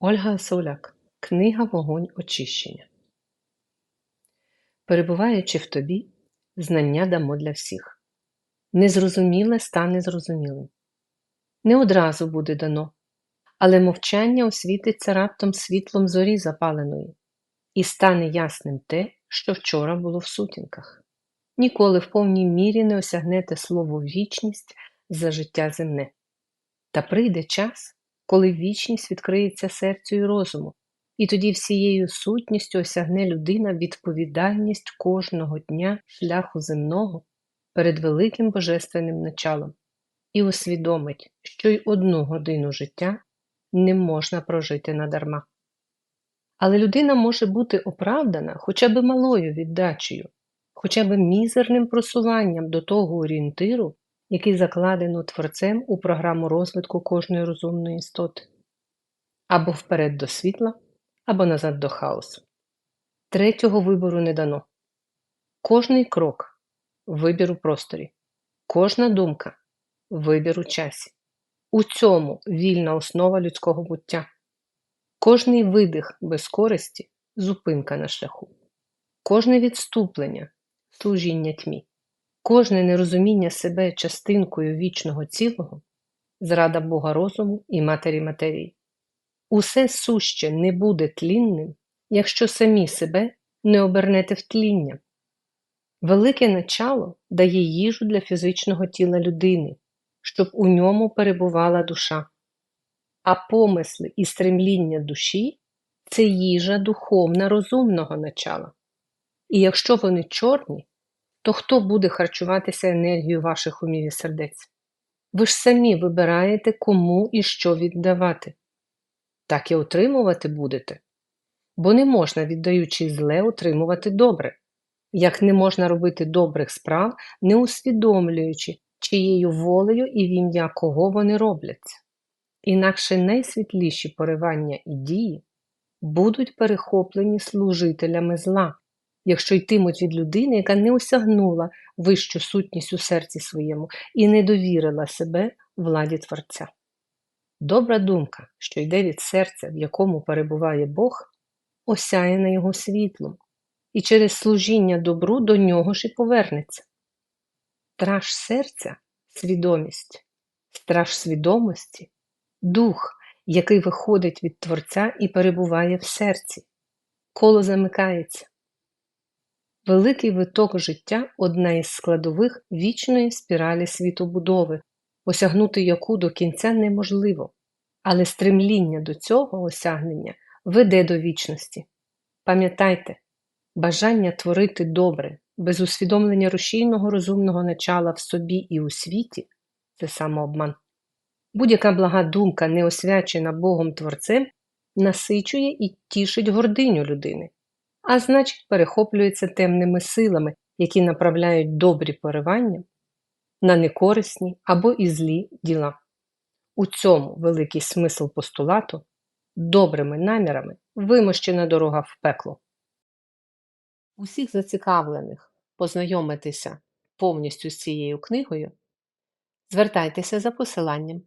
Ольга Сауляк. Книга Вогонь очищення. Перебуваючи в тобі, знання дамо для всіх. Незрозуміле стане зрозумілим. Не одразу буде дано, але мовчання освітиться раптом світлом зорі запаленої, і стане ясним те, що вчора було в сутінках. Ніколи в повній мірі не осягнете слово вічність за життя земне. Та прийде час, коли вічність відкриється серцю і розуму, і тоді всією сутністю осягне людина відповідальність кожного дня шляху земного перед великим божественним началом і усвідомить, що й одну годину життя не можна прожити надарма. Але людина може бути оправдана хоча б малою віддачею, хоча б мізерним просуванням до того орієнтиру, який закладено творцем у програму розвитку кожної розумної істоти, або вперед до світла, або назад до хаосу. Третього вибору не дано. Кожний крок вибір у просторі, кожна думка вибір у часі. У цьому вільна основа людського буття. Кожний видих без користі зупинка на шляху, кожне відступлення служіння тьмі. Кожне нерозуміння себе частинкою вічного цілого зрада Бога розуму і матері матерії. Усе суще не буде тлінним, якщо самі себе не обернете в тління. Велике начало дає їжу для фізичного тіла людини, щоб у ньому перебувала душа, а помисли і стремління душі це їжа духовна розумного начала. І якщо вони чорні, то хто буде харчуватися енергією ваших умів і сердець? Ви ж самі вибираєте, кому і що віддавати. Так і отримувати будете. Бо не можна, віддаючи зле, отримувати добре, як не можна робити добрих справ, не усвідомлюючи, чиєю волею і в ім'я кого вони робляться. Інакше найсвітліші поривання і дії будуть перехоплені служителями зла, якщо йтимуть від людини, яка не осягнула вищу сутність у серці своєму і не довірила себе владі Творця. Добра думка, що йде від серця, в якому перебуває Бог, осяяна його світлом, і через служіння добру до нього ж і повернеться. Страж серця свідомість, страж свідомості дух, який виходить від Творця і перебуває в серці. Коло замикається. Великий виток життя одна із складових вічної спіралі світобудови, осягнути яку до кінця неможливо, але стремління до цього осягнення веде до вічності. Пам'ятайте, бажання творити добре, без усвідомлення рушійного розумного начала в собі і у світі це самообман. Будь-яка блага думка, не освячена Богом Творцем, насичує і тішить гординю людини а значить перехоплюється темними силами, які направляють добрі поривання на некорисні або і злі діла. У цьому великий смисл постулату добрими намірами вимощена дорога в пекло. Усіх зацікавлених познайомитися повністю з цією книгою, звертайтеся за посиланням